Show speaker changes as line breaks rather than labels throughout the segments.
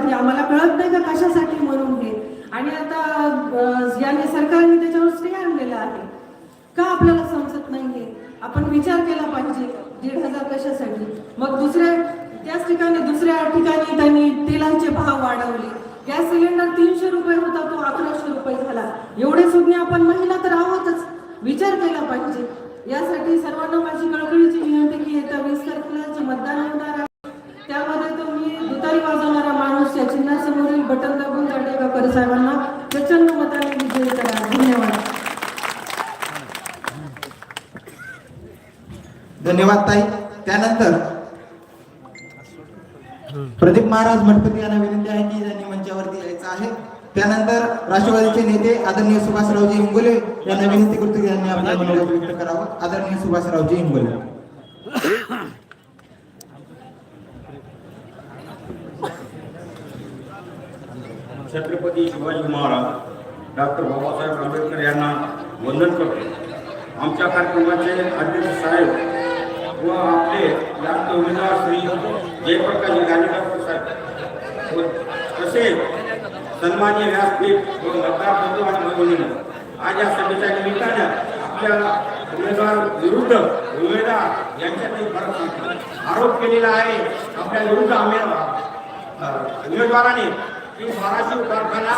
काहीतरी आम्हाला कळत नाही का कशासाठी म्हणून हे. आणि आता याने सरकारने त्याच्यावर स्टे आणलेला आहे. का आपल्याला समजत नाही हे? आपण विचार केला पाहिजे. दीड हजार कशासाठी? मग दुसऱ्या त्याच ठिकाणी दुसऱ्या ठिकाणी त्यांनी तेलांचे भाव वाढवले. गॅस सिलेंडर तीनशे रुपये होता तो अकराशे रुपये झाला. एवढे सुज्ञ आपण महिला तर आहोतच. विचार केला पाहिजे. यासाठी सर्वांना कोणी दुतारी वाजवणारा माणूस या चिन्हासमोरील बटन दाबून दांडेगावकर साहेबांना. प्रचंड मताने विजयी करा. धन्यवाद.
धन्यवाद ताई. त्यानंतर प्रदीप महाराज मठपती यांना विनंती आहे की त्यांनी मंचावरती यायचं आहे. त्यानंतर राष्ट्रवादीचे नेते आदरणीय सुभाषरावजी इंगोले यांना विनंती करतो की त्यांनी आपल्या मनोगत व्यक्त करावं. आदरणीय सुभाषरावजी इंगोले.
छत्रपती शिवाजी महाराज डॉक्टर बाबासाहेब आंबेडकर यांना वंदन करतो. आमच्या कार्यक्रमाचे अध्यक्ष साहेब व आपले लाडके उमेदवार श्री जयप्रकाश गांधीकर साहेब. व तसेच सन्मान्य व्यासपीठ व मतदार बंधू आणि भगिनींनो, आज या सभेच्या निमित्तानं आपल्या उमेदवार विरुद्ध उमेदवार यांच्यातील फरक आरोप केलेला आहे आपल्या विरुद्ध आम्ही उमेदवाराने की धाराशिव कारखाना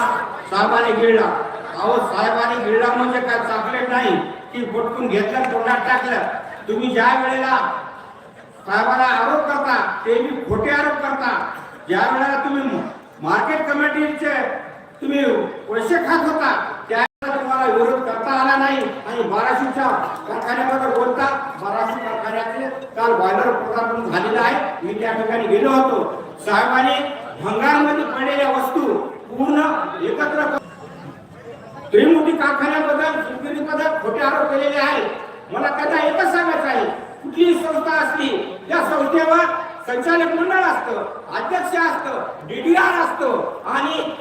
साहेबाने गिळला. अहो साहेबाने गिळला म्हणजे काय? चॉकलेट नाही. की बोटकून घेतलं तोंडात टाकलं. तुम्ही ज्या वेळेला साहेबाला आरोप करता ते मी खोटे आरोप करता. ज्या वेळेला तुम्ही मार्केट कमिटीचे तुम्ही पैसे खात होता त्या तुम्हाला विरोध करता आला नाही आणि कारखान्याबद्दल बोलता बाराशे कारखान्याचे काल बॉयलर पदार्पण झालेलं आहे. मी त्या ठिकाणी गेलो होतो. साहेबांनी भंगारमध्ये पडलेल्या वस्तू पूर्ण एकत्र करून कारखान्याबद्दल सुकिरीबद्दल खोटे आरोप केलेले आहेत. मला त्यांना एकच सांगायचं आहे कुठलीही संस्था असली या संस्थेवर संचालक मंडळ असतं अध्यक्ष असतं डीडीआर असतो आणि